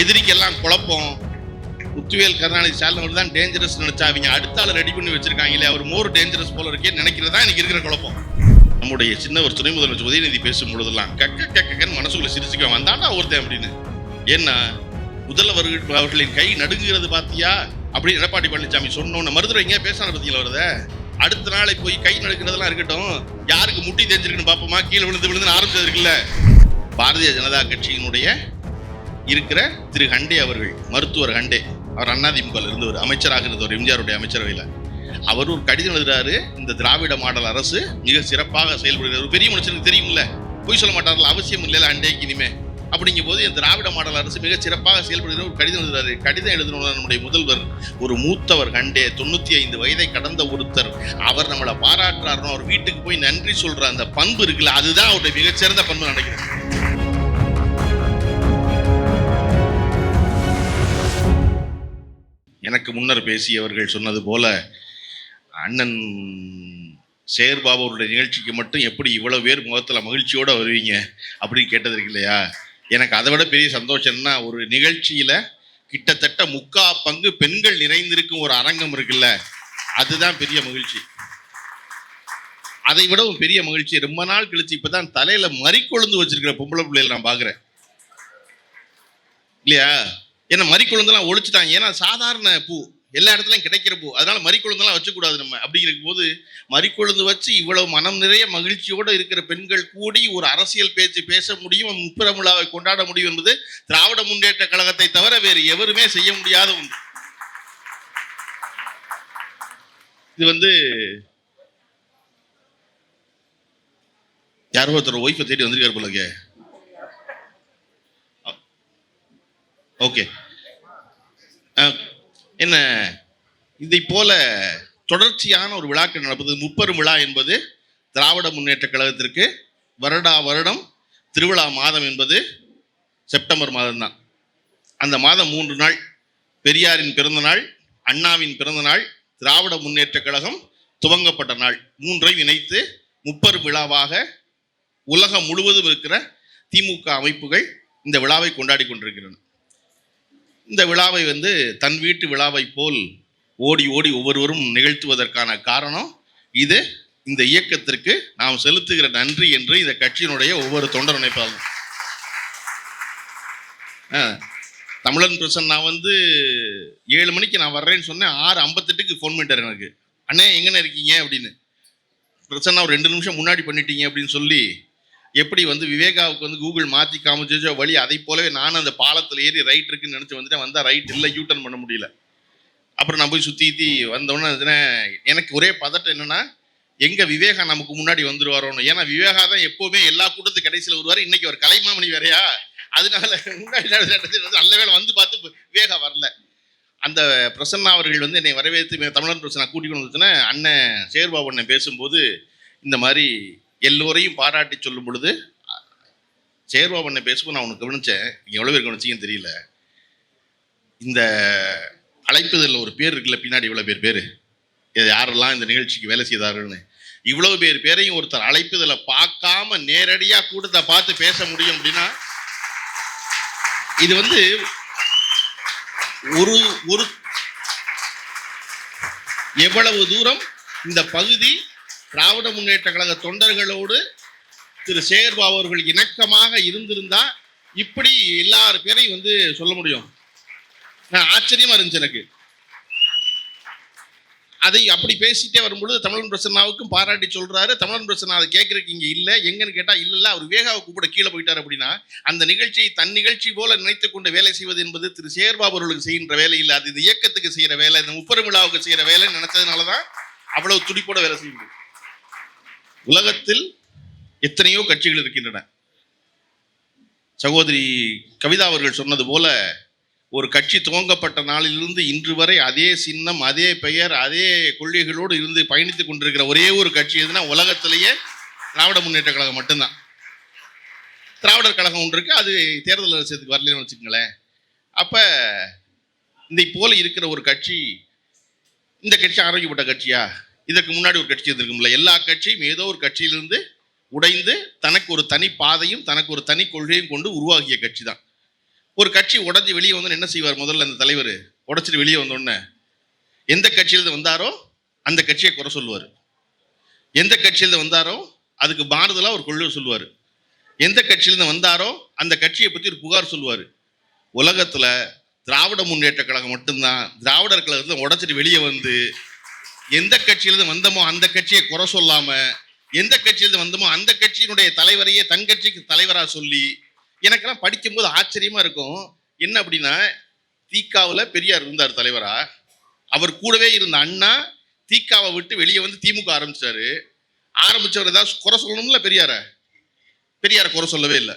எதிரிக்கெல்லாம் குழப்பம். முத்துவேல் கருணாநிதி ஸ்டாலின் தான் டேஞ்சரஸ் நினைச்சா அவங்க அடுத்த ஆள் ரெடி பண்ணி வச்சிருக்காங்களே அவர் மோர் டேஞ்சரஸ் போல இருக்கே நினைக்கிறதா? இன்னைக்கு இருக்கிற குழப்பம். நம்முடைய சின்ன ஒரு துணை முதலமைச்சர் உதயநிதி பேசும் பொழுதெல்லாம் கக்க கக்கன்னு மனசுக்குள்ள சிரிச்சுக்க வந்தாண்டா ஒருத்தன் அப்படின்னு. ஏன்னா முதல்வர்கள் அவர்களின் கை நடுங்குகிறது பாத்தியா? அப்படின்னு எடப்பாடி பழனிசாமி சொன்னோன்னு மருத்துவர் எங்கேயா பேசான பத்தியில வருத அடுத்த நாளை போய் கை நடுக்கிறதெல்லாம் இருக்கட்டும். யாருக்கு முட்டி தெரிஞ்சிருக்குன்னு பார்ப்போமா கீழே விழுந்து விழுந்து ஆரம்பிச்சது இருக்குல்ல. பாரதிய ஜனதா கட்சியினுடைய இருக்கிற திரு ஹண்டே அவர்கள் மருத்துவர் ஹண்டே. அவர் அதிமுகவில் இருந்தவர் அமைச்சராக இருந்தவர் எம்ஜிஆருடைய அமைச்சரவையில். அவர் ஒரு கடிதம் எழுதுறாரு இந்த திராவிட மாடல் அரசு மிக சிறப்பாக செயல்படுகிறது. ஒரு பெரிய மனுஷனுக்கு தெரியும்ல பொய் சொல்ல மாட்டார்கள் அவசியம் இல்லை ஹண்டேக்கு இனிமே. அப்படிங்கும் போது இந்த திராவிட மாடல் அரசு மிக சிறப்பாக செயல்படுகிற ஒரு கடிதம் எழுதுறாரு. கடிதம் எழுதினவர் நம்முடைய முதல்வர் ஒரு மூத்தவர் கண்டே தொண்ணூற்றி ஐந்து வயதை கடந்த ஒருத்தர். அவர் நம்மளை பாராட்டுறாருன்னு அவர் வீட்டுக்கு போய் நன்றி சொல்கிற அந்த பண்பு இருக்குல்ல அதுதான் அவருடைய மிகச்சிறந்த பண்பு நினைக்கிறேன். முன்னர் பேசியவர்கள் சொன்னது போல அண்ணன் சேர்பாபு அவருடைய நிகழ்ச்சிக்கு மட்டும் எப்படி இவ்வளோ பேர் முகத்தில் மகிழ்ச்சியோட வருவீங்க அப்படின்னு கேட்டது இருக்கு இல்லையா? எனக்கு அதை விட பெரிய சந்தோஷம்னா ஒரு நிகழ்ச்சியில் கிட்டத்தட்ட முக்கா பங்கு பெண்கள் நிறைந்திருக்கும் ஒரு அரங்கம் இருக்குல்ல அதுதான் பெரிய மகிழ்ச்சி. அதை விடவும் பெரிய மகிழ்ச்சி. ரொம்ப நாள் கழிச்சு இப்பதான் தலையில மறிக்கொழுந்து வச்சிருக்கிற பொம்பளை பிள்ளைகள் நான் பாக்குறேன். இல்லையா? ஏன்னா மறிக்கொழுந்தெல்லாம் ஒழிச்சுட்டாங்க. ஏன்னா சாதாரண பூ. எல்லா இடத்துலையும் கிடைக்கிற பூ. அதனால மறிக்கொழுந்தெல்லாம் வச்சுக்கூடாது நம்ம. அப்படிங்கிற போது மறிக்கொழுந்து வச்சு இவ்வளவு மனம் நிறைய மகிழ்ச்சியோடு இருக்கிற பெண்கள் கூடி ஒரு அரசியல் பேச்சு பேச முடியும் முப்பிரமிழாவை கொண்டாட முடியும் என்பது திராவிட முன்னேற்ற கழகத்தை தவிர வேறு எவருமே செய்ய முடியாத ஒன்று. இது வந்து யாரோ ஒருத்தர் ஒய்ஃபை தேடி வந்திருக்காரு போலங்க ஓகே. என்ன? இதை போல தொடர்ச்சியான ஒரு விழாக்கள் நடப்பது முப்பெரும் விழா என்பது திராவிட முன்னேற்ற கழகத்திற்கு வருடா வருடம் திருவிழா மாதம் என்பது செப்டம்பர் மாதம்தான். அந்த மாதம் மூன்று நாள் பெரியாரின் பிறந்த நாள் அண்ணாவின் பிறந்த நாள் திராவிட முன்னேற்ற கழகம் துவங்கப்பட்ட நாள். மூன்றையும் இணைத்து முப்பெரும் விழாவாக உலகம் முழுவதும் இருக்கிற திமுக அமைப்புகள் இந்த விழாவை கொண்டாடி கொண்டிருக்கின்றன. இந்த விழாவை வந்து தன் வீட்டு விழாவை போல் ஓடி ஓடி ஒவ்வொருவரும் நிகழ்த்துவதற்கான காரணம் இது. இந்த இயக்கத்திற்கு நாம் செலுத்துகிற நன்றி என்று இந்த கட்சியினுடைய ஒவ்வொரு தொண்டர் நினைப்பாகும் தமிழன் பிரசன் நான் வந்து ஏழு மணிக்கு நான் வர்றேன்னு சொன்னேன். ஆறு ஐம்பத்தெட்டுக்கு ஃபோன் பண்ணிட்டார் எனக்கு. அண்ணே எங்கண்ணே இருக்கீங்க? அப்படின்னு. பிரசன்னா ஒரு ரெண்டு நிமிஷம் முன்னாடி பண்ணிட்டீங்க அப்படின்னு சொல்லி எப்படி வந்து விவேகாவுக்கு வந்து கூகுள் மாற்றி காமிச்சோ வழி அதை போலவே நானும் அந்த பாலத்தில் ஏறி ரைட் இருக்குன்னு நினச்சி வந்துட்டேன். வந்தால் ரைட் இல்லை யூட்டர்ன் பண்ண முடியல. அப்புறம் நான் போய் சுற்றி சுற்றி வந்தோடனே எனக்கு ஒரே பதட்டம் என்னென்னா எங்கே விவேகா நமக்கு முன்னாடி வந்துருவாரோன்னு. ஏன்னா விவேகா தான் எப்போவுமே எல்லா கூட்டத்துக்கு கடைசியில் வருவார். இன்னைக்கு ஒரு கலைமாமணி வேறையா? அதனால முன்னாடி நடந்தது நல்ல வேளை வந்து பார்த்து விவேகா வரல. அந்த பிரசன்னா அவர்கள் வந்து என்னை வரவேற்று தமிழன் பிரச்சனை கூட்டிக் கொண்டு வந்துச்சுன்னா அண்ணன் சேர்பாபு அண்ணன் பேசும்போது இந்த மாதிரி எல்லோரையும் பாராட்டி சொல்லும் பொழுது சேர்வாபண்ணை பேசும்போது நான் உனக்கு கவனித்தேன் நீங்க எவ்வளோ பேர் கவனிச்சிங்கன்னு தெரியல. இந்த அழைப்பதில் ஒரு பேர் இருக்குல்ல பின்னாடி இவ்வளோ பேர் பேர். இது யாரெல்லாம் இந்த நிகழ்ச்சிக்கு வேலை செய்தார்கள்னு. இவ்வளவு பேர் பேரையும் ஒருத்தர் அழைப்பதில் பார்க்காம நேரடியாக கூட்டத்தை பார்த்து பேச முடியும் அப்படின்னா இது வந்து ஒரு ஒரு எவ்வளவு தூரம் இந்த பகுதி திராவிட முன்னேற்ற கழக தொண்டர்களோடு திரு சேகர்பாபு அவர்கள் இணக்கமாக இருந்திருந்தா இப்படி எல்லார் பேரையும் வந்து சொல்ல முடியும். ஆச்சரியமா இருந்துச்சு எனக்கு. அதை அப்படி பேசிட்டே வரும்பொழுது தமிழன் பிரசன்னாவுக்கும் பாராட்டி சொல்றாரு. தமிழன் பிரசன்னா அதை கேட்கறதுக்கு இங்க இல்ல. எங்கன்னு கேட்டா இல்ல இல்ல அவர் வேகாவை கூப்பிட கீழே போயிட்டார் அப்படின்னா அந்த நிகழ்ச்சியை தன் நிகழ்ச்சி போல நினைத்து கொண்டு வேலை செய்வது என்பது திரு சேர்பாபு அவர்களுக்கு செய்கின்ற வேலை இல்லை. அது இந்த இயக்கத்துக்கு செய்யற வேலை இந்த முப்பெரும் விழாவுக்கு செய்யற வேலைன்னு நினைச்சதுனாலதான் அவ்வளவு துடிப்போட வேலை செய்ய முடியும். உலகத்தில் எத்தனையோ கட்சிகள் இருக்கின்றன. சகோதரி கவிதா அவர்கள் சொன்னது போல ஒரு கட்சி துவங்கப்பட்ட நாளிலிருந்து இன்று வரை அதே சின்னம் அதே பெயர் அதே கொள்கைகளோடு இருந்து பயணித்துக் கொண்டிருக்கிற ஒரே ஒரு கட்சி எதுனா உலகத்திலேயே திராவிட முன்னேற்ற கழகம் மட்டும்தான். திராவிடர் கழகம் ஒன்று இருக்கு அது தேர்தல் அரசியத்துக்கு வரலன்னு வச்சுக்கோங்களேன். அப்போ இதை போல இருக்கிற ஒரு கட்சி இந்த கட்சி ஆரோக்கியப்பட்ட கட்சியா? இதற்கு முன்னாடி ஒரு கட்சி இருந்திருக்கும்ல. எல்லா கட்சியும் ஏதோ ஒரு கட்சியிலிருந்து உடைந்து தனக்கு ஒரு தனி பாதையும் தனக்கு ஒரு தனி கொள்கையும் கொண்டு உருவாகிய கட்சி தான் ஒரு கட்சி உடஞ்சி வெளியே வந்து என்ன செய்வார் முதல்ல அந்த தலைவர்? உடைச்சிட்டு வெளியே வந்தோடனே எந்த கட்சியிலிருந்து வந்தாரோ அந்த கட்சியை குறை சொல்லுவார். எந்த கட்சியிலிருந்து வந்தாரோ அதுக்கு மாறுதலாக ஒரு கொள்கை சொல்லுவார். எந்த கட்சியிலிருந்து வந்தாரோ அந்த கட்சியை பற்றி ஒரு புகார் சொல்லுவார். உலகத்தில் திராவிட முன்னேற்ற கழகம் மட்டும்தான் திராவிடர் கழகத்தில் உடச்சிட்டு வெளியே வந்து எந்த கட்சியிலிருந்து வந்தோமோ அந்த கட்சியை குறை சொல்லாம எந்த கட்சியிலிருந்து வந்தோமோ அந்த கட்சியினுடைய தலைவரையே தன் கட்சிக்கு தலைவராக சொல்லி எனக்கெல்லாம் படிக்கும்போது ஆச்சரியமா இருக்கும். என்ன அப்படின்னா தீக்காவில் பெரியார் இருந்தார் தலைவரா. அவர் கூடவே இருந்த அண்ணா தீக்காவை விட்டு வெளியே வந்து திமுக ஆரம்பிச்சாரு. ஆரம்பிச்சவர் ஏதாவது குறை சொல்லணும்ல பெரியார? பெரியார குறை சொல்லவே இல்லை.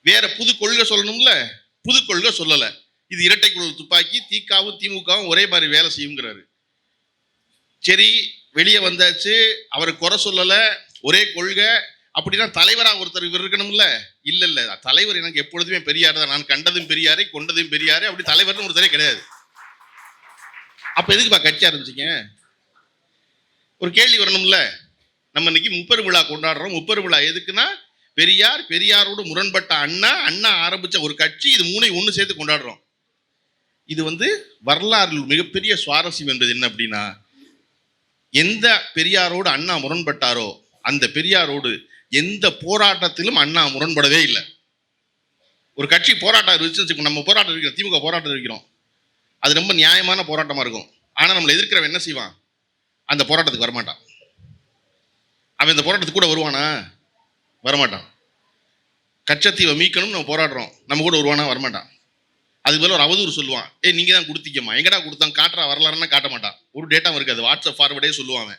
வேற புது கொள்கை சொல்லணும்ல? புது கொள்கை சொல்லலை. இது இரட்டை குழு துப்பாக்கி தீக்காவும் திமுகவும் ஒரே மாதிரி வேலை செய்யுங்கிறாரு. சரி வெளியே வந்தாச்சு. அவரை குறை சொல்லலை. ஒரே கொள்கை. அப்படின்னா தலைவராக ஒருத்தர் இவர் இருக்கணும்ல? இல்லை இல்லை. தலைவர் எனக்கு எப்பொழுதுமே பெரியார் தான். நான் கண்டதும் பெரியாரே கொண்டதும் பெரியாரே. அப்படி தலைவர்னு ஒருத்தரே கிடையாது. அப்போ எதுக்குப்பா கட்சி ஆரம்பிச்சிங்க? ஒரு கேள்வி வரணும்ல. நம்ம இன்னைக்கு முப்பெரு விழா கொண்டாடுறோம். முப்பெரு விழா எதுக்குன்னா பெரியார் பெரியாரோடு முரண்பட்ட அண்ணா அண்ணா ஆரம்பித்த ஒரு கட்சி. இது மூணை ஒன்று சேர்த்து கொண்டாடுறோம். இது வந்து வரலாறில் மிகப்பெரிய சுவாரஸ்யம் என்பது என்ன அப்படின்னா எந்த பெரியாரோடு அண்ணா முரண்பட்டாரோ அந்த பெரியாரோடு எந்த போராட்டத்திலும் அண்ணா முரண்படவே இல்லை. ஒரு கட்சி போராட்டம் இருந்துச்சுன்னு நம்ம போராட்டம் இருக்கிறோம் திமுக போராட்டம் இருக்கிறோம். அது ரொம்ப நியாயமான போராட்டமாக இருக்கும். ஆனால் நம்மளை எதிர்க்கிறவன் என்ன செய்வான்? அந்த போராட்டத்துக்கு வரமாட்டான். அவன் இந்த போராட்டத்துக்கு கூட வருவானா? வரமாட்டான். கச்சத்தீவை மீட்கணும் நம்ம போராடுறோம். நம்ம கூட வருவானா? வரமாட்டான். அதுக்கு மேல ஒரு அவதூறு சொல்லுவான். ஏ நீங்க தான் கொடுத்தீங்கம்மா. எங்கடா கொடுத்தான் காட்டுறா வரலாறுனா காட்ட மாட்டான் ஒரு டேட்டாவும் இருக்காது. வாட்ஸ்அப் ஃபார்வர்டே சொல்லுவான்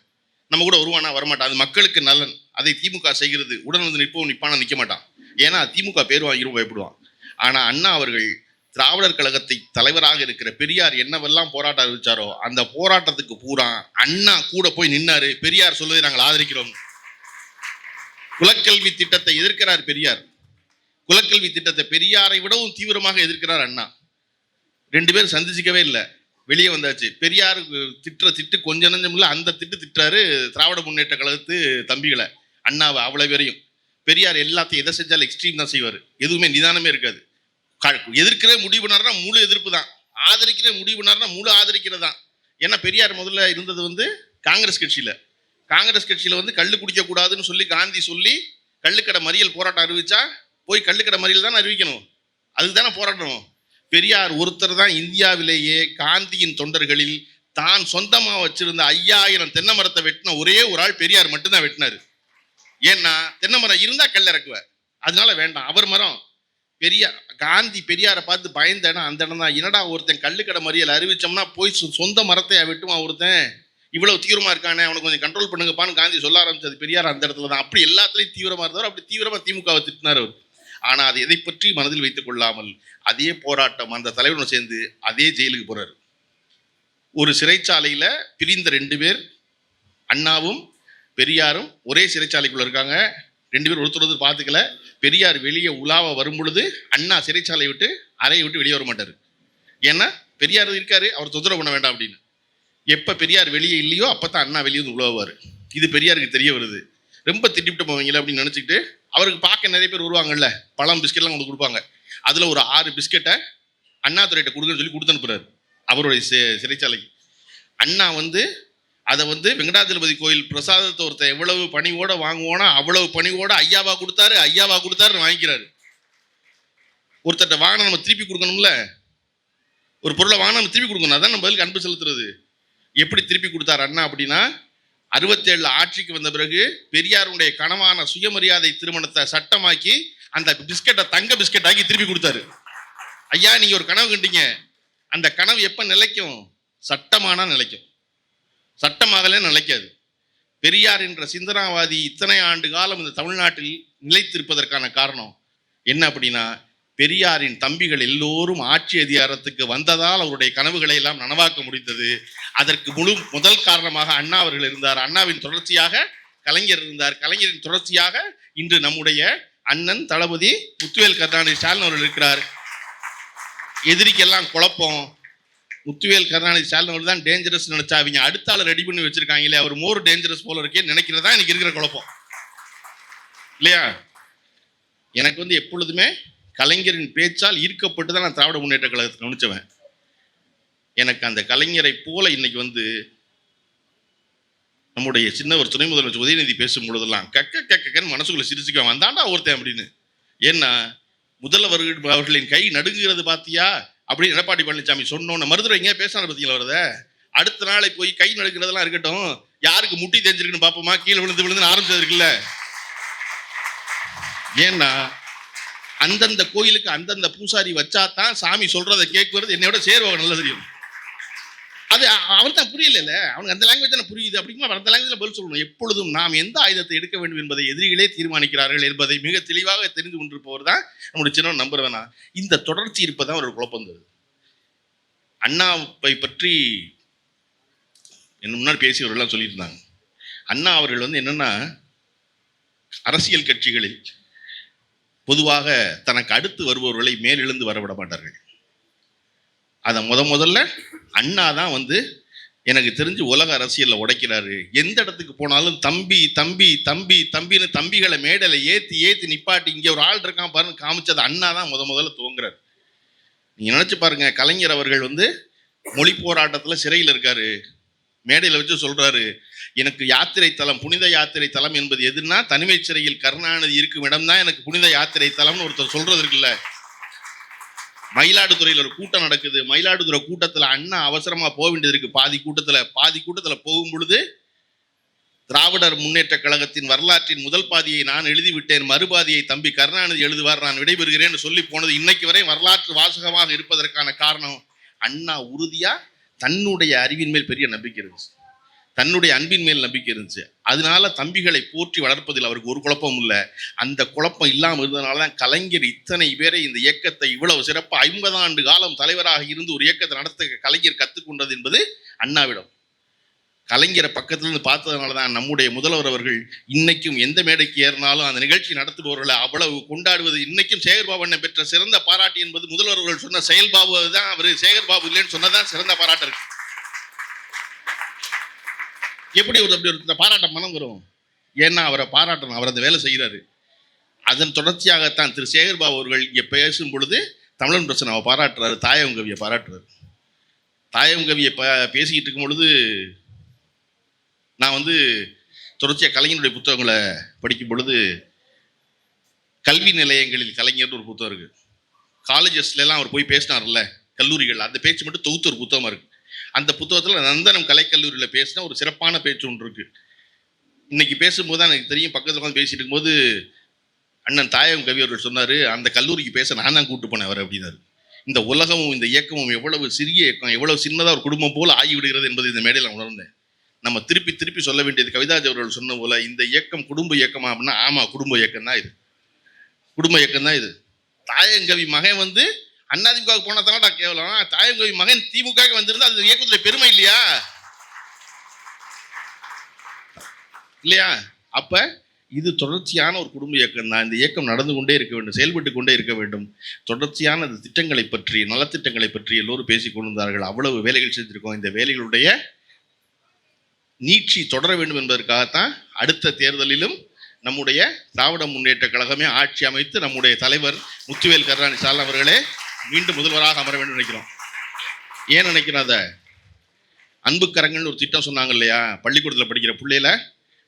நம்ம கூட வருவானா? வரமாட்டான். அது மக்களுக்கு நலன். அதை திமுக செய்கிறது. உடன் வந்து நிற்போம் நிற்பானா? நிற்க மாட்டான் ஏன்னா திமுக பேர் வாங்கிரும் பயப்படுவான். ஆனா அண்ணா அவர்கள் திராவிடர் கழகத்தை தலைவராக இருக்கிற பெரியார் என்னவெல்லாம் போராட்டம் அறிவிச்சாரோ அந்த போராட்டத்துக்கு பூரா அண்ணா கூட போய் நின்னாரு. பெரியார் சொல்வதை நாங்கள் ஆதரிக்கிறோம். குலக்கல்வி திட்டத்தை எதிர்க்கிறார் பெரியார். குலக்கல்வி திட்டத்தை பெரியாரை விடவும் தீவிரமாக எதிர்க்கிறார் அண்ணா. ரெண்டு பேரும் சந்திச்சிக்கவே இல்லை. வெளியே வந்தாச்சு. பெரியார் திட்டுற திட்டு கொஞ்ச நஞ்சம் இல்லை அந்த திட்டு திட்டுறாரு திராவிட முன்னேற்ற கழகத்து தம்பிகளை. அண்ணாவை அவ்வளோ பேரையும். பெரியார் எல்லாத்தையும் எதை செஞ்சாலும் எக்ஸ்ட்ரீம் தான் செய்வார். எதுவுமே நிதானமே இருக்காது. எதிர்க்கிற எதிர்க்கிறே முடிவு முழு எதிர்ப்பு தான். ஆதரிக்கிற முடிவு முழு ஆதரிக்கிறது தான். ஏன்னா பெரியார் முதல்ல இருந்தது வந்து காங்கிரஸ் கட்சியில். காங்கிரஸ் கட்சியில் வந்து கல் குடிக்கக்கூடாதுன்னு சொல்லி காந்தி சொல்லி கள்ளுக்கடை மறியல் போராட்டம் அறிவிச்சா போய் கல்லுக்கடை மறியல் தானே அறிவிக்கணும். அதுக்கு தானே போராடணும். பெரியார் ஒருத்தர் தான் இந்தியாவிலேயே காந்தியின் தொண்டர்களில் தான் சொந்தமாக வச்சிருந்த ஐயாயிரம் தென்னை மரத்தை வெட்டின ஒரே ஒரு ஆள் பெரியார் மட்டும்தான் வெட்டினாரு. ஏன்னா தென்னை மரம் இருந்தால் கல் இறக்குவார் அதனால வேண்டாம். அவர் மரம். பெரிய காந்தி பெரியாரை பார்த்து பயந்த இடம் அந்த இடம் தான். என்னடா ஒருத்தன் கல்லுக்கடை மறியல் அறிவிச்சோம்னா போய் சொந்த மரத்தை வெட்டுவான் ஒருத்தன்? இவ்வளவு தீவிரமா இருக்கானே அவனுக்கு கொஞ்சம் கண்ட்ரோல் பண்ணுங்கப்பான்னு காந்தி சொல்ல ஆரம்பிச்சது பெரியார் அந்த இடத்துல தான். அப்படி எல்லாத்துலயும் தீவிரமா இருந்தவர். அப்படி தீவிரமா திமுகவை திட்டினார் அவர். ஆனால் அது எதை பற்றி மனதில் வைத்துக் கொள்ளாமல் அதே போராட்டம் அந்த தலைவருடன் சேர்ந்து அதே ஜெயிலுக்கு போகிறார் ஒரு சிறைச்சாலையில் பிரிந்த ரெண்டு பேர் அண்ணாவும் பெரியாரும் ஒரே சிறைச்சாலைக்குள்ள இருக்காங்க. ரெண்டு பேரும் ஒருத்தர் ஒருத்தர் பார்த்துக்கல. பெரியார் வெளியே உலாவ வரும் பொழுது அண்ணா சிறைச்சாலை விட்டு அறையை விட்டு வெளியே வர மாட்டார். ஏன்னா பெரியார் இருக்காரு அவர் தொந்தரவு பண்ண வேண்டாம் அப்படின்னு. எப்போ பெரியார் வெளியே இல்லையோ அப்போ தான் அண்ணா வெளியே வந்து உழவுவார் இது பெரியாருக்கு தெரிய வருது. ரொம்ப திட்டிவிட்டு போவீங்களே அப்படின்னு நினச்சிக்கிட்டு அவருக்கு பார்க்க நிறைய பேர் வருவாங்கல்ல பழம் பிஸ்கெட்லாம் கொண்டு கொடுப்பாங்க. அதில் ஒரு ஆறு பிஸ்கெட்டை அண்ணாதுரைகிட்ட கொடுக்குன்னு சொல்லி கொடுத்து அனுப்புறாரு அவருடைய சி- சிறைச்சாலைக்கு. அண்ணா வந்து அதை வந்து வெங்கடாஜலபதி கோயில் பிரசாதத்தை ஒருத்தன் எவ்வளவு பணிவோட வாங்குவோனா அவ்வளவு பணிவோட ஐயாவா கொடுத்தாரு ஐயாவா கொடுத்தாரு வாங்கிக்கிறாரு. ஒருத்தட்ட வாங்கின நம்ம திருப்பி கொடுக்கணும்ல? ஒரு பொருளை வாங்கினா நம்ம திருப்பி கொடுக்கணும். அதான் நம்ம பதிலுக்கு அன்பு செலுத்துறது. எப்படி திருப்பி கொடுத்தாரு அண்ணா அப்படின்னா அறுபத்தேழுல ஆட்சிக்கு வந்த பிறகு பெரியாருடைய கனவான சுயமரியாதை திருமணத்தை சட்டமாக்கி அந்த பிஸ்கெட்டை தங்க பிஸ்கெட் ஆக்கி திருப்பி கொடுத்தாரு. ஐயா நீங்க ஒரு கனவு கண்டீங்க. அந்த கனவு எப்ப நிலைக்கும்? சட்டமானா நிலைக்கும். சட்டமாகலே நிலைக்காது. பெரியார் என்ற சிந்தனாவாதி இத்தனை ஆண்டு காலம் இந்த தமிழ்நாட்டில் நிலைத்திருப்பதற்கான காரணம் என்ன அப்படின்னா பெரியாரின் தம்பிகள் எல்லோரும் ஆட்சி அதிகாரத்துக்கு வந்ததால் அவருடைய கனவுகளை எல்லாம் நனவாக்க முடிந்தது. அதற்கு முழு முதல் காரணமாக அண்ணா அவர்கள் இருந்தார். அண்ணாவின் தொடர்ச்சியாக கலைஞர் இருந்தார். கலைஞரின் தொடர்ச்சியாக இன்று நம்முடைய அண்ணன் தளபதி முத்துவேல் கருணாநிதி ஸ்டாலின் அவர்கள் இருக்கிறார். எதிரிக்கெல்லாம் குழப்பம். முத்துவேல் கருணாநிதி ஸ்டாலின் அவர்கள் தான் டேஞ்சரஸ் நினைச்சா அவங்க அடுத்த ரெடி பண்ணி வச்சிருக்காங்களே அவர் மோர் டேஞ்சரஸ் போல இருக்கே நினைக்கிறதா? எனக்கு இருக்கிற குழப்பம். இல்லையா? எனக்கு வந்து எப்பொழுதுமே கலைஞரின் பேச்சால் ஈர்க்கப்பட்டு தான் நான் திராவிட முன்னேற்ற கழகத்தை கவனிச்சவன். எனக்கு அந்த கலைஞரை போல இன்னைக்கு வந்து நம்முடைய சின்னவர் துணை முதலமைச்சர் உதயநிதி பேசும் பொழுதெல்லாம் கக்க கக்கன்னு மனசுக்குள்ள சிரிச்சுக்க வந்தாண்டா ஒருத்தன் அப்படின்னு. ஏன்னா முதல்வர்கள் அவர்களின் கை நடுங்குகிறது பாத்தியா? அப்படின்னு எடப்பாடி பழனிசாமி சொன்னோன்னு மருதுரை எங்கேயா பேசுறாரு பார்த்தீங்களா வருத அடுத்த நாளை போய் கை நடுங்கிறதெல்லாம் இருக்கட்டும். யாருக்கு முட்டி தெரிஞ்சிருக்குன்னு பார்ப்போமா கீழே விழுந்து விழுந்து ஆரம்பிச்சது இருக்குல்ல. ஏன்னா அந்தந்த கோயிலுக்கு அந்தந்த பூசாரி வச்சா தான் சாமி சொல்றதை கேட்கறது என்னையோட சேர்வங்க நல்லா தெரியும். அது அவன் தான் புரியல அவனுக்கு அந்த லாங்குவேஜ் தானே புரியுது? அப்படிங்கும்போது அந்த லாங்குவேஜ்ல பதில் சொல்லணும். எப்பொழுதும் நாம் எந்த ஆயுதத்தை எடுக்க வேண்டும் என்பதை எதிரிகளே தீர்மானிக்கிறார்கள் என்பதை மிக தெளிவாக தெரிந்து கொண்டிருப்பவர் தான் நம்முடைய சின்ன நம்பர் வேணாம் இந்த தொடர்ச்சி இருப்பதான் ஒரு குழப்பம் தருது. அண்ணாவை பற்றி என்ன முன்னாடி பேசியவர்கள்லாம் சொல்லியிருந்தாங்க. அண்ணா அவர்கள் வந்து என்னென்னா அரசியல் கட்சிகளில் பொதுவாக தனக்கு அடுத்து வருபவர்களை மேலெழுந்து வரவிட மாட்டார்கள். அதை முத முதல்ல அண்ணா தான் வந்து எனக்கு தெரிஞ்சு உலக அரசியலில் உடைக்கிறாரு. எந்த இடத்துக்கு போனாலும் தம்பி தம்பி தம்பி தம்பின்னு தம்பிகளை மேடையில் ஏற்றி ஏற்றி நிப்பாட்டி இங்கே ஒரு ஆள் இருக்கான் பாருன்னு காமிச்சது அண்ணா தான் முத முதல்ல துவங்குறாரு. நீங்கள் நினச்சி பாருங்க கலைஞர் அவர்கள் வந்து மொழி போராட்டத்தில் சிறையில் இருக்காரு. மேடையில் வச்சு சொல்கிறாரு எனக்கு யாத்திரை தலம் புனித யாத்திரை தலம் என்பது எதுனா தனிமை சிறையில் கருணாநிதி இருக்கும் இடம் தான் எனக்கு புனித யாத்திரை தலம்னு ஒருத்தர் சொல்றது இருக்குல்ல. மயிலாடுதுறையில் ஒரு கூட்டம் நடக்குது. மயிலாடுதுறை கூட்டத்தில் அண்ணா அவசரமா போக வேண்டியது இருக்கு. பாதி கூட்டத்தில் பாதி கூட்டத்தில் போகும் பொழுது திராவிடர் முன்னேற்ற கழகத்தின் வரலாற்றின் முதல் பாதியை நான் எழுதிவிட்டேன். மறுபாதியை தம்பி கருணாநிதி எழுதுவார். நான் விடைபெறுகிறேன் சொல்லி போனது இன்னைக்கு வரை வரலாற்று வாசகமாக இருப்பதற்கான காரணம் அண்ணா உறுதியா தன்னுடைய அறிவின் மேல் பெரிய நம்பிக்கை இருந்துச்சு. தன்னுடைய அன்பின் மேல் நம்பிக்கை இருந்துச்சு. அதனால தம்பிகளை போற்றி வளர்ப்பதில் அவருக்கு ஒரு குழப்பமும் இல்லை. அந்த குழப்பம் இல்லாமல் இருந்ததுனால தான் கலைஞர் இத்தனை பேரை இந்த இயக்கத்தை இவ்வளவு சிறப்பாக ஐம்பது ஆண்டு காலம் தலைவராக இருந்து ஒரு இயக்கத்தை நடத்த கலைஞர் கற்றுக்கொண்டது என்பது அண்ணாவிடம். கலைஞரை பக்கத்துலேருந்து பார்த்ததுனால தான் நம்முடைய முதல்வர் அவர்கள் இன்னைக்கும் எந்த மேடைக்கு ஏறினாலும் அந்த நிகழ்ச்சி நடத்துபவர்களை அவ்வளவு கொண்டாடுவது இன்னைக்கும் சேகர்பாபு பெற்ற சிறந்த பாராட்டு என்பது முதல்வர் அவர்கள் சொன்ன செயல்பாபு தான். அவர் சேகர்பாபு இல்லைன்னு சொன்னதான் சிறந்த பாராட்டு இருக்கு. எப்படி ஒரு அப்படி ஒரு பாராட்ட மனம் வரும்? ஏன்னா அவரை பாராட்டணும் அவர் அந்த வேலை செய்கிறாரு. அதன் தொடர்ச்சியாகத்தான் திரு சேகர்பாபு அவர்கள் இங்கே பேசும் பொழுது தமிழன் பிரச்சனை அவர் பாராட்டுறாரு தாயம் கவியை பாராட்டுறாரு. தாயகம் கவியை ப பேசிக்கிட்டு இருக்கும் பொழுது நான் வந்து தொடர்ச்சியாக கலைஞருடைய புத்தகங்களை படிக்கும் பொழுது கல்வி நிலையங்களில் கலைஞர்னு ஒரு புத்தகம் இருக்குது காலேஜஸ்லலாம் அவர் போய் பேசினார்ல கல்லூரிகள் அந்த பேச்சு மட்டும் தொகுத்து ஒரு புத்தகமாக இருக்குது அந்த புத்தகத்தில் நந்தனம் கலைக்கல்லூரியில் பேசின ஒரு சிறப்பான பேச்சு ஒன்று இருக்குது இன்னைக்கு பேசும்போது தான் எனக்கு தெரியும் பக்கத்தில் உட்காந்து பேசிட்டு இருக்கும்போது அண்ணன் தாயகம் கவி அவர்கள் சொன்னார் அந்த கல்லூரிக்கு பேச நான் தான் கூப்பிட்டு போனேன் அவர் அப்படின்னாரு. இந்த உலகமும் இந்த இயக்கமும் எவ்வளவு சிறிய இயக்கம் எவ்வளவு சின்னதாக ஒரு குடும்பம் போல ஆகிவிடுகிறது என்பது இந்த மேடையில் நான் உணர்ந்தேன். நம்ம திருப்பி திருப்பி சொல்ல வேண்டியது கவிதாஜ் அவர்கள் சொன்ன போல இந்த இயக்கம் குடும்ப இயக்கமா அப்படின்னா ஆமா குடும்ப இயக்கம் தான் இது. குடும்ப இயக்கம் தான் இது தாயங்கவி மகன் வந்து அண்ணாதிமுகவுக்கு போனா கேவலம். தாயங்கோவி மகன் திமுக வந்திருந்தா அது இயக்கத்துல பெருமை இல்லையா? இல்லையா? அப்ப இது தொடர்ச்சியான ஒரு குடும்ப இயக்கம் தான். இந்த இயக்கம் நடந்து கொண்டே இருக்க வேண்டும் செயல்பட்டு கொண்டே இருக்க வேண்டும். தொடர்ச்சியான அந்த திட்டங்களை பற்றி நலத்திட்டங்களை பற்றி எல்லோரும் பேசிக் கொண்டிருந்தார்கள். அவ்வளவு வேலைகள் செஞ்சிருக்கோம். இந்த வேலைகளுடைய நீட்சி தொடர வேண்டும் என்பதற்காகத்தான் அடுத்த தேர்தலிலும் நம்முடைய திராவிட முன்னேற்ற கழகமே ஆட்சி அமைத்து நம்முடைய தலைவர் முத்துவேல் கருணாநிதி அவர்களே மீண்டும் முதல்வராக அமர வேண்டும் நினைக்கிறோம். ஏன் நினைக்கிறோம் அதை? அன்பு ஒரு திட்டம் சொன்னாங்க இல்லையா? பள்ளிக்கூடத்தில் படிக்கிற பிள்ளையில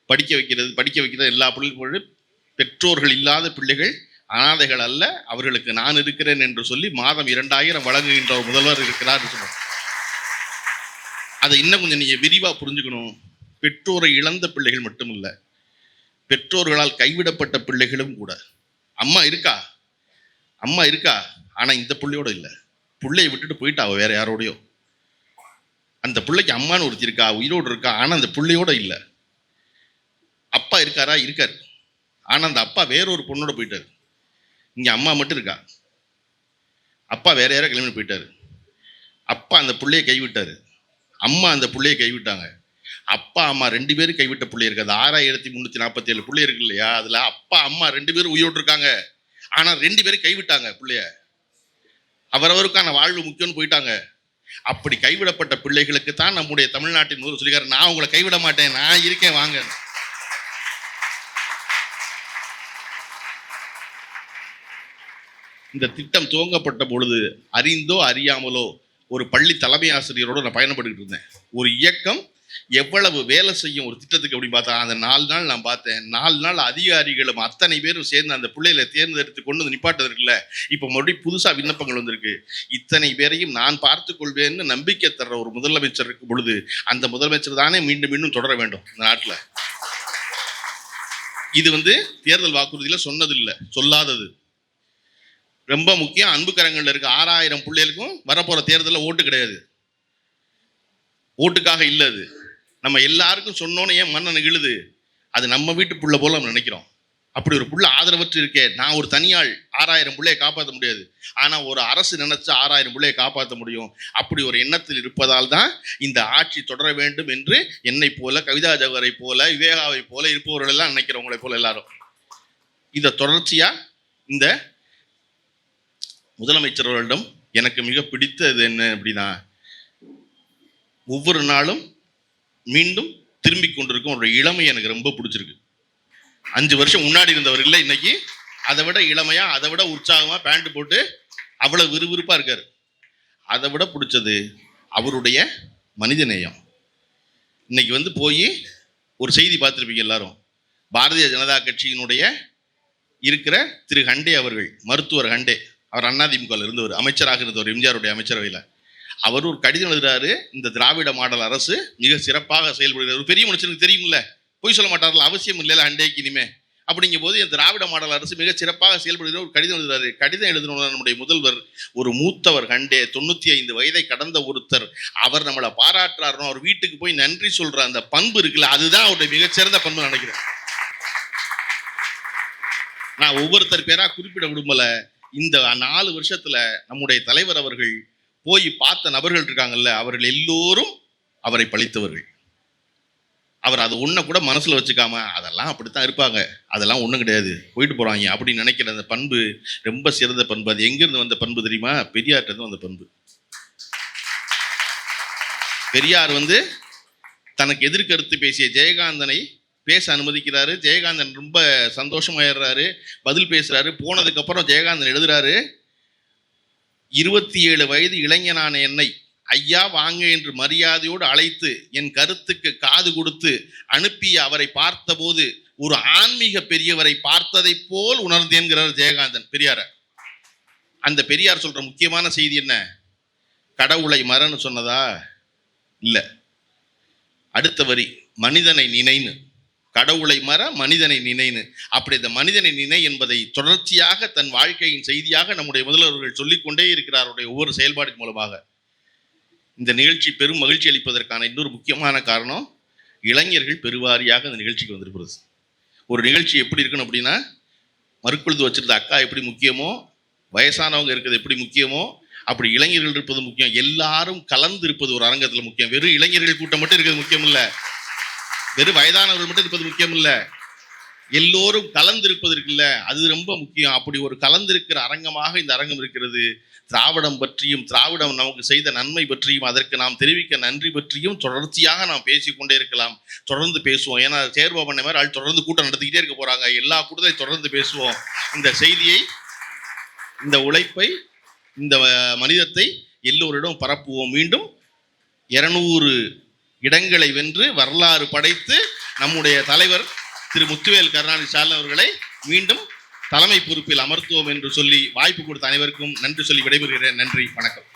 படிக்க வைக்கிறது படிக்க வைக்கிறது எல்லா பிள்ளைகளும் பெற்றோர்கள் இல்லாத பிள்ளைகள் அனாதைகள் அல்ல அவர்களுக்கு நான் இருக்கிறேன் என்று சொல்லி மாதம் இரண்டாயிரம் வழங்குகின்ற ஒரு முதல்வர் இருக்கிறார் என்று அதை இன்னும் கொஞ்சம் நீங்க விரிவா புரிஞ்சுக்கணும். பெற்றோரை இழந்த பிள்ளைகள் மட்டும் இல்லை பெற்றோர்களால் கைவிடப்பட்ட பிள்ளைகளும் கூட. அம்மா இருக்கா? அம்மா இருக்கா? ஆனால் இந்த பிள்ளையோட இல்லை. பிள்ளையை விட்டுட்டு போயிட்டா அவ வேற யாரோடையோ? அந்த பிள்ளைக்கு அம்மான்னு ஒருத்தி இருக்கா? உயிரோடு இருக்கா? ஆனால் அந்த பிள்ளையோட இல்லை. அப்பா இருக்காரா? இருக்கார். ஆனால் அந்த அப்பா வேற ஒரு பொண்ணோட போயிட்டார். இங்கே அம்மா மட்டும் இருக்கா? அப்பா வேற யாரோ கிளம்பி போயிட்டார். அப்பா அந்த பிள்ளையை கைவிட்டார். அம்மா அந்த பிள்ளையை கைவிட்டாங்க. அப்பா அம்மா ரெண்டு பேரும் கைவிட்ட பிள்ளை இருக்கு. அது ஆறாயிரத்தி முந்நூற்றி நாற்பத்தி ஏழு பிள்ளை இருக்கு இல்லையா? அதில் அப்பா அம்மா ரெண்டு பேரும் உயிரோடு இருக்காங்க. ஆனால் ரெண்டு பேரும் கைவிட்டாங்க பிள்ளைய. அவரவருக்கான வாழ்வு முக்கியம்னு போயிட்டாங்க. அப்படி கைவிடப்பட்ட பிள்ளைகளுக்கு தான் நம்முடைய தமிழ்நாட்டின் ஒரு சொல்லிக்காரு நான் உங்களை கைவிட மாட்டேன் நான் இருக்கேன் வாங்க. இந்த திட்டம் துவங்கப்பட்ட பொழுது அறிந்தோ அறியாமலோ ஒரு பள்ளி தலைமை ஆசிரியரோட நான் பயணப்பட்டுக்கிட்டு இருந்தேன். ஒரு இயக்கம் எவ்வளவு வேலை செய்யும் ஒரு திட்டத்துக்கு அப்படி பார்த்தா அந்த நாலு நாள் நான் பார்த்தேன். நாலு நாள் அதிகாரிகளும் அத்தனை பேரும் சேர்ந்து அந்த பிள்ளைகளை தேர்ந்தெடுத்து கொண்டு வந்து நிப்பாட்டதற்குல இப்போ மறுபடியும் புதுசாக விண்ணப்பங்கள் வந்திருக்கு. இத்தனை பேரையும் நான் பார்த்து கொள்வேன்னு நம்பிக்கை தர்ற ஒரு முதலமைச்சர் இருக்கும் பொழுது அந்த முதலமைச்சர் தானே மீண்டும் மீண்டும் தொடர வேண்டும் இந்த நாட்டில். இது வந்து தேர்தல் வாக்குறுதியில் சொன்னதில்லை சொல்லாதது. ரொம்ப முக்கியம் அன்பு கரங்கள்ல இருக்க ஆறாயிரம் பிள்ளைகளுக்கும் வரப்போகிற தேர்தலில் ஓட்டு கிடையாது. ஓட்டுக்காக இல்லை அது. நம்ம எல்லாருக்கும் சொன்னோன்னே ஏன் மண்ணை நெகிழுது? அது நம்ம வீட்டு புள்ள போல நம்ம நினைக்கிறோம். அப்படி ஒரு புள்ள ஆதரவற்று இருக்கே. நான் ஒரு தனியாள் ஆறாயிரம் பிள்ளையை காப்பாற்ற முடியாது. ஆனால் ஒரு அரசு நினைச்சு ஆறாயிரம் பிள்ளையை காப்பாற்ற முடியும். அப்படி ஒரு எண்ணத்தில் இருப்பதால் தான் இந்த ஆட்சி தொடர வேண்டும் என்று என்னை போல கவிதா ஜவஹரை போல விவேகாவை போல இருப்பவர்கள் எல்லாம் நினைக்கிறவங்களை போல எல்லாரும். இதை தொடர்ச்சியா இந்த முதலமைச்சர்களிடம் எனக்கு மிக பிடித்தது என்ன அப்படின்னா ஒவ்வொரு நாளும் மீண்டும் திரும்பி கொண்டிருக்கும் அவருடைய இளமை எனக்கு ரொம்ப பிடிச்சிருக்கு. அஞ்சு வருஷம் முன்னாடி இருந்தவர் இல்லை இன்னைக்கு. அதை விட இளமையா அதை விட உற்சாகமா பேண்ட் போட்டு அவ்வளவு விறுவிறுப்பா இருக்காரு. அதை விட பிடிச்சது அவருடைய மனித நேயம் இன்னைக்கு வந்து போய் ஒரு செய்தி பார்த்துருப்பீங்க எல்லாரும். பாரதிய ஜனதா கட்சியினுடைய இருக்கிற திரு ஹண்டே அவர்கள் மருத்துவர் ஹண்டே. அவர் அண்ணாதிமுகவில் இருந்தவர் அமைச்சராக இருந்தவர் எம்ஜிஆருடைய அமைச்சரவையில். அவர் ஒரு கடிதம் எழுதுறாரு. இந்த திராவிட மாடல் அரசு மிக சிறப்பாக செயல்படுகிறது. ஒரு பெரிய மனுஷனுக்கு தெரியும்ல. பொய் சொல்ல மாட்டார்கள் அவசியம் இல்லைல்ல அண்டைக்கு இனிமே. அப்படிங்கும் போது இந்த திராவிட மாடல் அரசு மிக சிறப்பாக செயல்படுகிற ஒரு கடிதம் எழுதுறாரு. கடிதம் எழுதுனவர் நம்முடைய முதல்வர். ஒரு மூத்தவர் கண்டே தொண்ணூத்தி ஐந்து வயதை கடந்த ஒருத்தர். அவர் நம்மளை பாராட்டுறாருனோ அவர் வீட்டுக்கு போய் நன்றி சொல்ற அந்த பண்பு இருக்குல்ல அதுதான் அவருடைய மிகச்சிறந்த பண்பு நினைக்கிறேன். நான் ஒவ்வொருத்தர் பேராக குறிப்பிட விரும்பல. இந்த நாலு வருஷத்துல நம்முடைய தலைவர் அவர்கள் போய் பார்த்த நபர்கள் இருக்காங்கல்ல அவர்கள் எல்லோரும் அவரை பழித்தவர்கள். அவர் அது ஒன்றை கூட மனசில் வச்சுக்காம அதெல்லாம் அப்படித்தான் இருப்பாங்க. அதெல்லாம் ஒன்றும் கிடையாது. போயிட்டு போகிறாங்க அப்படின்னு நினைக்கிற அந்த பண்பு ரொம்ப சிறந்த பண்பு. அது எங்கேருந்து வந்த பண்பு தெரியுமா? பெரியார்கிட்ட வந்த பண்பு. பெரியார் வந்து தனக்கு எதிர்கருத்து பேசிய ஜெயகாந்தனை பேச அனுமதிக்கிறாரு. ஜெயகாந்தன் ரொம்ப சந்தோஷமாயிடுறாரு. பதில் பேசுறாரு. போனதுக்கப்புறம் ஜெயகாந்தன் எழுதுறாரு. இருபத்தி ஏழு வயது இளைஞனான என்னை ஐயா வாங்க என்று மரியாதையோடு அழைத்து என் கருத்துக்கு காது கொடுத்து அனுப்பிய அவரை பார்த்தபோது ஒரு ஆன்மீக பெரியவரை பார்த்ததைப் போல் உணர்ந்தேன்கிறார் ஜெயகாந்தன் பெரியார. அந்த பெரியார் சொல்ற முக்கியமான செய்தி என்ன? கடவுளை மரன்னு சொன்னதா? இல்லை. அடுத்த வரி மனிதனை நினைன்னு. கடவுளை மற மனிதனை நினைன்னு. அப்படி இந்த மனிதனை நினை என்பதை தொடர்ச்சியாக தன் வாழ்க்கையின் செய்தியாக நம்முடைய முதல்வர்கள் சொல்லிக்கொண்டே இருக்கிறார் ஒவ்வொரு செயல்பாடு மூலமாக. இந்த நிகழ்ச்சி பெரும் மகிழ்ச்சி அளிப்பதற்கான இன்னொரு முக்கியமான காரணம் இளைஞர்கள் பெருவாரியாக இந்த நிகழ்ச்சிக்கு வந்திருக்கிறது. ஒரு நிகழ்ச்சி எப்படி இருக்கணும் அப்படின்னா மறுக்குழுது வச்சிருந்த அக்கா எப்படி முக்கியமோ வயசானவங்க இருக்கிறது எப்படி முக்கியமோ அப்படி இளைஞர்கள் இருப்பது முக்கியம். எல்லாரும் கலந்து இருப்பது ஒரு அரங்கத்தில் முக்கியம். வெறும் இளைஞர்கள் கூட்டம் மட்டும் இருக்கிறது முக்கியம் இல்லை வெறும் வயதானவர்கள் மட்டும் இருப்பது முக்கியம் இல்லை எல்லோரும் கலந்திருப்பது இருக்குல்ல அது ரொம்ப முக்கியம். அப்படி ஒரு கலந்திருக்கிற அரங்கமாக இந்த அரங்கம் இருக்கிறது. திராவிடம் பற்றியும் திராவிடம் நமக்கு செய்த நன்மை பற்றியும் அதற்கு நாம் தெரிவிக்க நன்றி பற்றியும் தொடர்ச்சியாக நாம் பேசிக்கொண்டே இருக்கலாம். தொடர்ந்து பேசுவோம். ஏன்னா சேர்பாபண்ண மாதிரி ஆள் தொடர்ந்து கூட்டம் நடத்திக்கிட்டே இருக்க போறாங்க. எல்லா கூட்டத்தையும் தொடர்ந்து பேசுவோம். இந்த செய்தியை இந்த உழைப்பை இந்த மனிதத்தை எல்லோரிடம் பரப்புவோம். மீண்டும் இருநூறு இடங்களை வென்று வரலாறு படைத்து நம்முடைய தலைவர் திரு முத்துவேல் கருணாநிதி ஸ்டாலின் அவர்களை மீண்டும் தலைமை பொறுப்பில் அமர்த்துவோம் என்று சொல்லி வாய்ப்பு கொடுத்த அனைவருக்கும் நன்றி சொல்லி விடைபெறுகிறேன். நன்றி வணக்கம்.